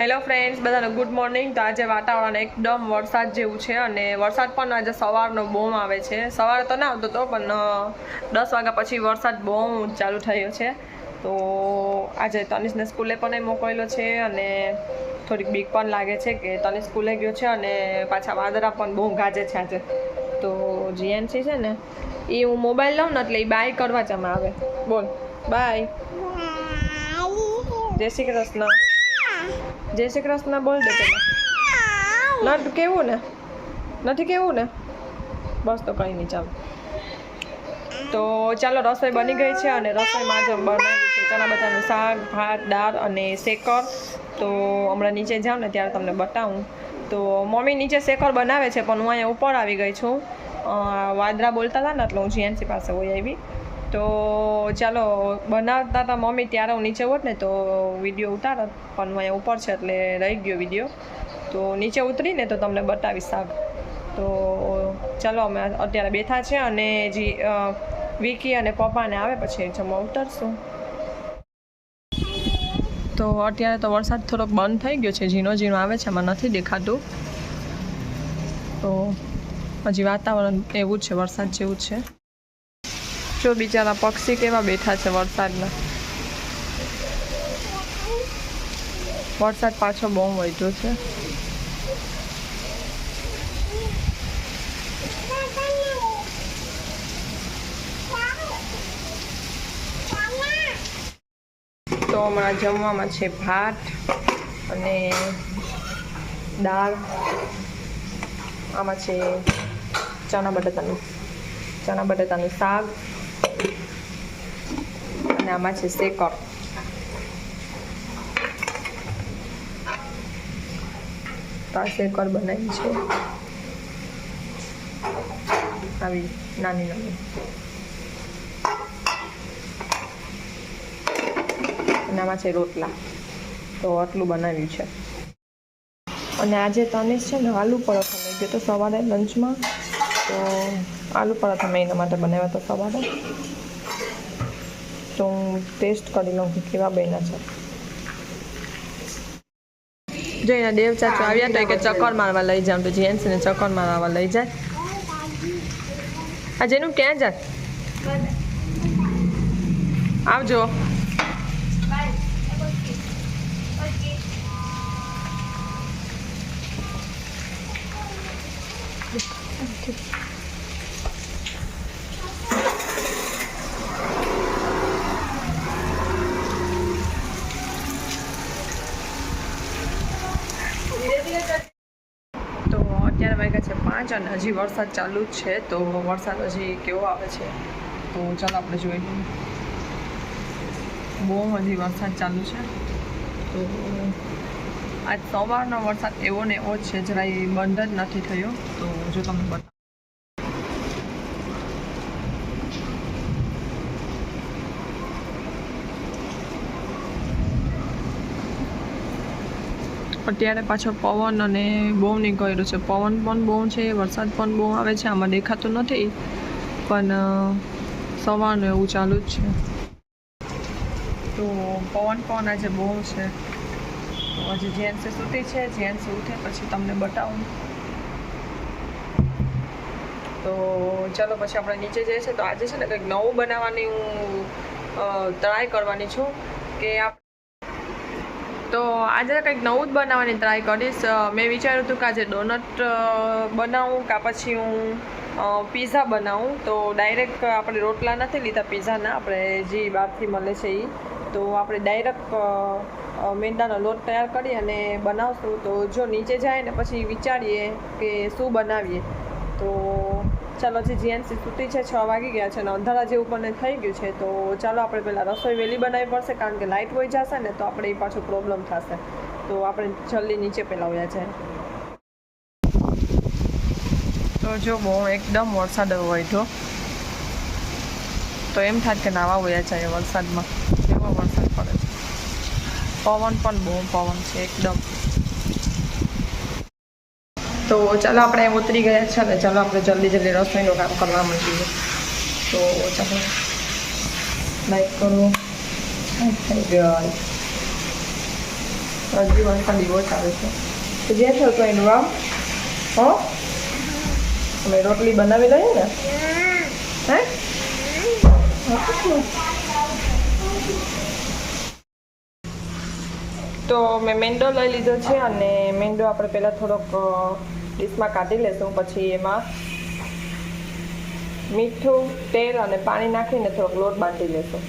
Hello friends બધાને good morning તો આજે વાતાવરણ એકદમ વરસાદ જેવું છે અને વરસાદ પણ આજે સવારનો બોમ આવે છે. સવારે તો ના આવતો હતો પણ દસ વાગ્યા પછી વરસાદ બહુ ચાલુ થયો છે. તો આજે તનિષને સ્કૂલે પણ મોકલેલો છે અને થોડીક બીક પણ લાગે છે કે તનિષ સ્કૂલે ગયો છે અને પાછા વાદરા પણ બહુ ગાજે છે આજે. તો જીએનસી છે ને એ હું મોબાઈલ લઉં ને એટલે એ બાય કરવા જમા આવે. બોલ. બાય. જય શ્રી કૃષ્ણ. જય શ્રી કૃષ્ણ બોલ દે નટ કેવું ને? નથી કેવું ને? બસ તો કંઈ નહીં ચાલો. તો ચાલો રસોઈ બની ગઈ છે અને રસોઈમાં જ બનાવ્યું છે ચણા બધાનું શાક ભાત દાળ અને શેકર. તો હમણાં નીચે જાઉં ને ત્યારે તમને બતાવું. તો મમ્મી નીચે શેકર બનાવે છે પણ હું અહીંયા ઉપર આવી ગઈ છું. વાદરા બોલતા હતા ને એટલે હું જીએનસી પાસે હોય આવી તો ચાલો, બનાવતા હતા મમ્મી ત્યારે હું નીચે હોત ને તો વીડિયો ઉતારત પણ અહીંયા ઉપર છે એટલે રહી ગયો વીડિયો. તો નીચે ઉતરીને તો તમને બતાવીશ શાક તો ચાલો, અમે અત્યારે બેઠા છે અને જે વિકી અને પપ્પાને આવે પછી જમવા ઉતરશું. તો અત્યારે તો વરસાદ થોડોક બંધ થઈ ગયો છે, ઝીણો ઝીણો આવે છે એમાં નથી દેખાતું. તો હજી વાતાવરણ એવું જ છે, વરસાદ જેવું જ છે. જો બિચારા પક્ષી કેવા બેઠા છે વરસાદના. વરસાદ પાછો બહુ વધ્યો છે. તો હમણાં જમવામાં છે ભાત અને દાળ. આમાં છે ચણા બટાટાનું ચણા બટાટાનું શાક. અને આમાં છે શેકર કપ આ શેકર બનાવી છે. આવી નાની નાની. અને આમાં છે રોટલા. તો આટલું બનાવ્યું છે. અને આજે તને છે ને આલુ પરોઠા. લઈ ગયો તો સવારે લંચમાં. તો આલુ પરાઠા મેં એના માટે બનાવ્યા હતા સવારે. તો હું ટેસ્ટ કરી લઉં કે કેવા બન્યા છે. જો એના દેવ ચાચો આવ્યા તો કે ચક્કર મારવા લઈ જાઉં તો જેન્ટ્સને ચક્કર મારવા લઈ જાય. આ જેનું ક્યાં જાય? આવજો. અત્યારે વાગ્યા છે પાંચ અને હજી વરસાદ ચાલુ જ છે, તો વરસાદ હજી કેવો આવે છે? તો ચાલો આપણે જોઈ બહુ હજી વરસાદ ચાલુ છે. તો આજ સવારનો વરસાદ એવો ને એવો જ છે, જરાય બંધ જ નથી થયો. તો જો તમને બતા અત્યારે પાછો પવન અને બહુ નીકળ્યો છે. પવન પણ બહુ છે, વરસાદ પણ બહુ આવે છે, આમાં દેખાતું નથી, પણ સવારનું એવું ચાલુ જ છે. તો પવન પણ આજે બહુ છે. તો આજે જેન્સે સૂતી છે, જેન્ટ્સ ઉઠે પછી તમને બતાવું. તો ચાલો પછી આપણે નીચે જઈએ છીએ. તો આજે છે ને કંઈક નવું બનાવવાની હું ટ્રાય કરવાની છું કે આપ તો આજે કંઈક નવું જ બનાવવાની ટ્રાય કરીશ. મેં વિચાર્યું હતું કે આજે ડોનટ બનાવું કાં પછી હું પીઝા બનાવું. તો ડાયરેક્ટ આપણે રોટલા નથી લીધા પીઝાના આપણે જે બહારથી મળે છે એ તો આપણે ડાયરેક્ટ મેંદાનો લોટ તૈયાર કરી અને બનાવશું. તો જો નીચે જાય ને પછી વિચારીએ કે શું બનાવીએ. તો ચાલો જે જીએનસી સૂતી છે, છ વાગી ગયા છે અને અંધારા જેવું પણ થઈ ગયું છે, તો ચાલો આપણે પહેલાં રસોઈ વહેલી બનાવવી પડશે, કારણ કે લાઇટ હોય જશે ને, તો આપણે એ પાછો પ્રોબ્લેમ થશે. તો આપણે જલ્દી નીચે પહેલાં વયા છે. તો જો બહુ એકદમ વરસાદ હોય તો એમ થાય કે નાવા વયા જાય વરસાદમાં. એવો વરસાદ પડે છે. પવન પણ બહુ પવન છે, એકદમ. તો ચાલો આપણે ઉતરી ગયા છે ને ચાલો આપણે જલ્દી જલ્દી રસોઈનું કામ કરવા માંડીએ. તો ચાલો લાઈક કરો. થઈ ગયો હજી વંશા ડીવો ચાલે છે. જે થયું તો એનું આમ હો? અમે રોટલી બનાવી લઈએ ને? હે? તો મેં મેંદો લઈ લીધો છે અને મેંદો આપણે પહેલાં થોડોક ડીશમાં કાઢી લેશું પછી એમાં મીઠું તેલ અને પાણી નાખીને થોડોક લોટ બાંધી લેશું.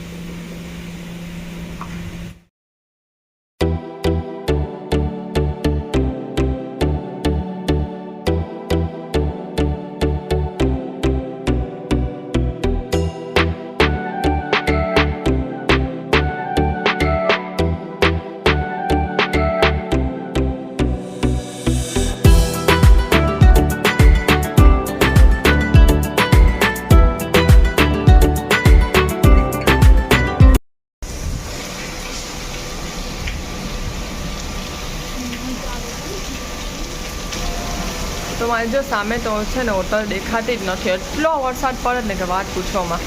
તો મારે જો સામે તો છે ને હોટલ દેખાતી જ નથી. એટલો વરસાદ પડે ને કે વાત પૂછવામાં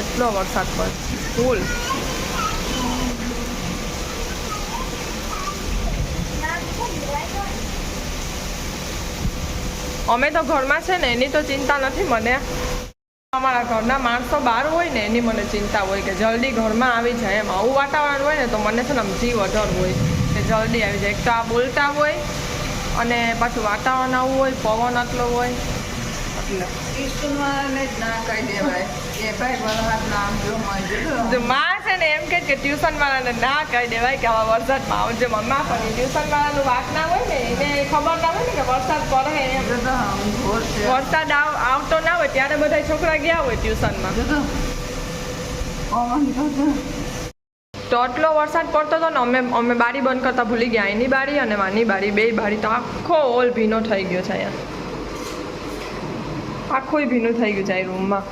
એટલો વરસાદ પડે. ફૂલ. અમે તો ઘરમાં છે ને, એની તો ચિંતા નથી મને. અમારા ઘરના માણસો બહાર હોય ને, એની મને ચિંતા હોય કે જલ્દી ઘરમાં આવી જાય. એમ આવું વાતાવરણ હોય ને, તો મને છે ને આમ જીવ અઢર હોય. કે જલ્દી આવી જાય. એક તો આ બોલતા હોય અને પાછું વાતાવરણ આવું હોય પવન આટલો હોય. એટલે. માં છે ને એમ કે ટ્યુશન વાળાને ના કહી દેવાય કે આવા વરસાદમાં આવજો મમ્મા પણ ટ્યુશન વાળાનું વાત ના હોય ને એને ખબર ના હોય ને કે વરસાદ પડે એમ. વરસાદ આવ આવતો ના હોય ત્યારે બધા છોકરા ગયા હોય ટ્યુશનમાં. તો આટલો વરસાદ પડતો હતો ને અમે અમે બારી બંધ કરતા ભૂલી ગયા. એની બારી અને માની બારી, બે બારી તો આખો ઓલ ભીનો થઈ ગયો છે અહીંયા. આખું ભીનું થઈ ગયું છે આ રૂમમાં.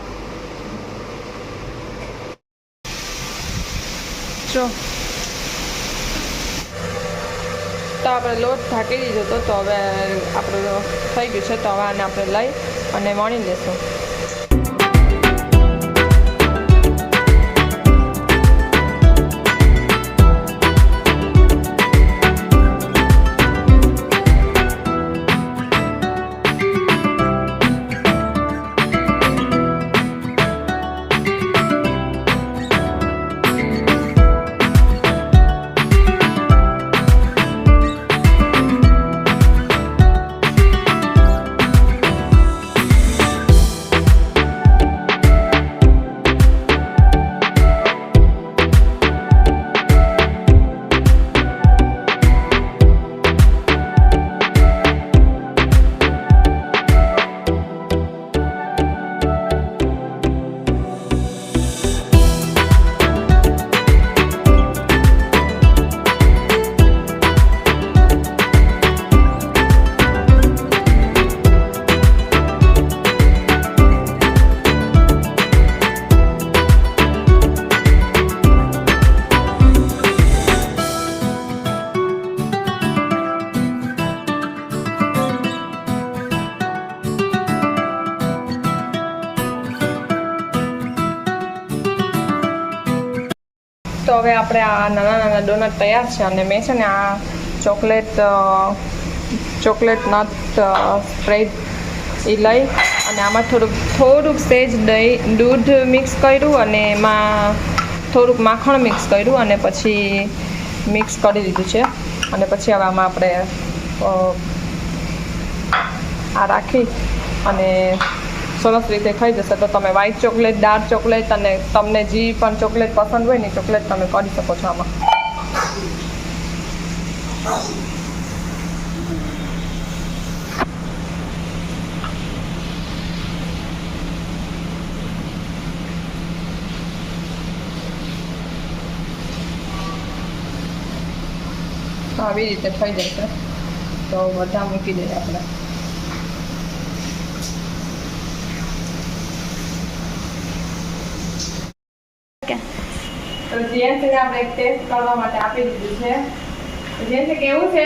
જો. તો આપણે લોટ ઢાંકી દીધો હતો તો હવે આપણું થઈ ગયું છે તો હવે આને આપણે લઈ અને વણી લેશું. તો હવે આપણે આ નાના નાના ડોનટ તૈયાર છે અને મેં છે ને આ ચોકલેટ ચોકલેટ નટ સ્પ્રેડ એ લઈ અને આમાં થોડુંક થોડુંક સેજ દહીં, દૂધ મિક્સ કર્યું અને એમાં થોડુંક માખણ મિક્સ કર્યું અને પછી મિક્સ કરી દીધું છે. અને પછી હવે આમાં આપણે આ રાખી અને સરસ રીતે ખાઈ જશે તો તમે વ્હાઈટ ચોકલેટ ડાર્ક ચોકલેટ અને તમને જે પણ ચોકલેટ પસંદ હોય ને ચોકલેટ તમે કરી શકો છો આમાં. આવી રીતે થઈ જશે. તો બધા મૂકી દઈએ આપણે. તો જીએનસીને આપણે એક ટેસ્ટ કરવા માટે આપી દીધું છે. જીએનસી કેવું છે?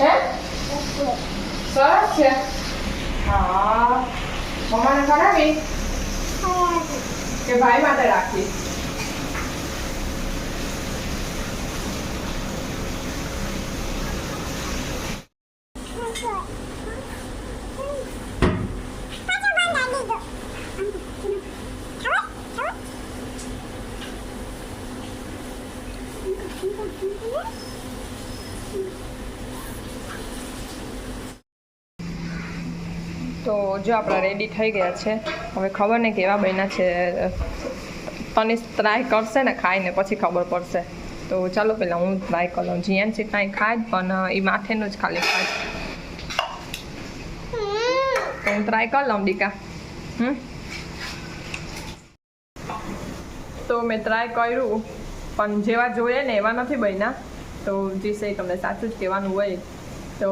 હે? સરસ છે? હા. મમ્માને ખરાવી કે ભાઈ માટે રાખી? તો જો આપણા રેડી થઈ ગયા છે. હવે ખબર નહીં કેવા બન્યા છે. તનિષ ટ્રાય કરશે ને ખાઈને પછી ખબર પડશે. તો ચાલો પહેલાં હું ટ્રાય કરી. લઉં જીએન સી ટ્રાય ખાય પણ એ માથેનું જ ખાલી ખાય તો હું ટ્રાય કરી લઉં, દીકા. હમ? તો મેં ટ્રાય કર્યું, પણ જેવા જોઈએ ને એવા નથી બન્યા. તો જે છે તમને સાચું જ કહેવાનું હોય. તો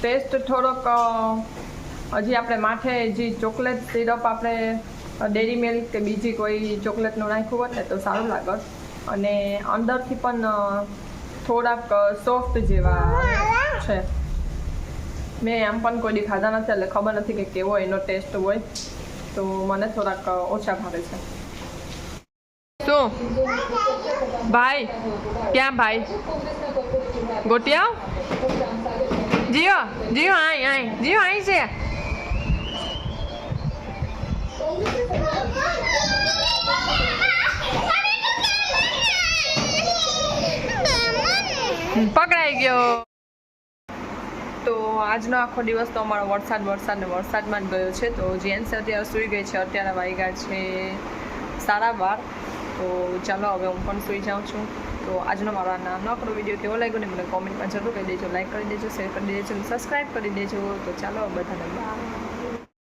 ટેસ્ટ થોડોક હજી આપણે માથે જે ચોકલેટ સિરપ આપણે ડેરી મિલ્ક કે બીજી કોઈ ચોકલેટનું નાખ્યું હોત ને તો સારું લાગત. અને અંદરથી પણ થોડાક સોફ્ટ જેવા છે. મેં એમ પણ કોઈ દી ખાધા નથી, એટલે ખબર નથી કે કેવો એનો ટેસ્ટ હોય. તો મને થોડાક ઓછા ભાવે છે. શું? ભાઈ? ક્યાં ભાઈ? ગોટિયા જીઓ જીઓ આય આય જીઓ આય છે પકડાઈ ગયો. તો આજનો આખો દિવસ તો અમારો વરસાદ વરસાદ ને વરસાદમાં જ ગયો છે. તો જેન્ટ્સ અત્યારે સૂઈ ગઈ છે, અત્યારે વાગ્યા છે સાડા બાર. તો ચાલો, હવે હું પણ સૂઈ જાઉં છું. તો આજનો મારો આ નાનકડો વીડિયો કેવો લાગ્યો ને મને કોમેન્ટમાં જરૂર કરી દેજો લાઇક કરી દેજો શેર કરી દેજો સબસ્ક્રાઈબ કરી દેજો. તો ચાલો બધાને બાય